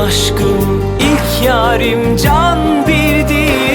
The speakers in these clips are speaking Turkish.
aşkım ilk yarim can bildiğim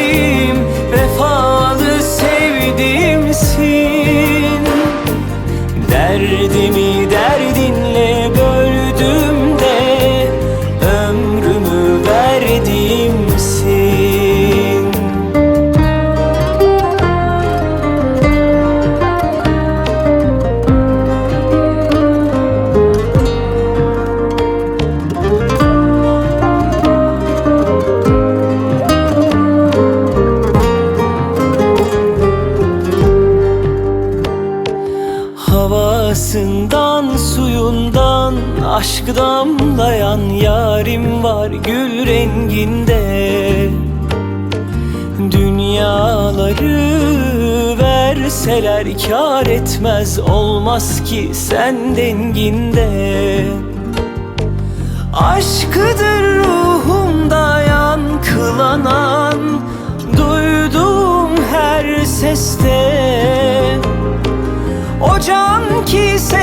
suyundan aşk damlayan yarim var gül renginde. Dünyaları verseler kar etmez olmaz ki sen denginde. Aşkıdır ruhumda yankılanan Duyduğum her seste. O can ki sevdası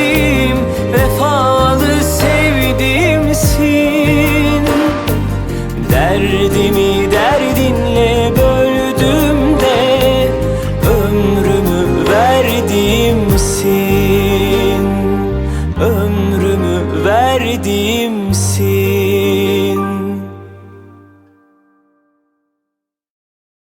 derdimsin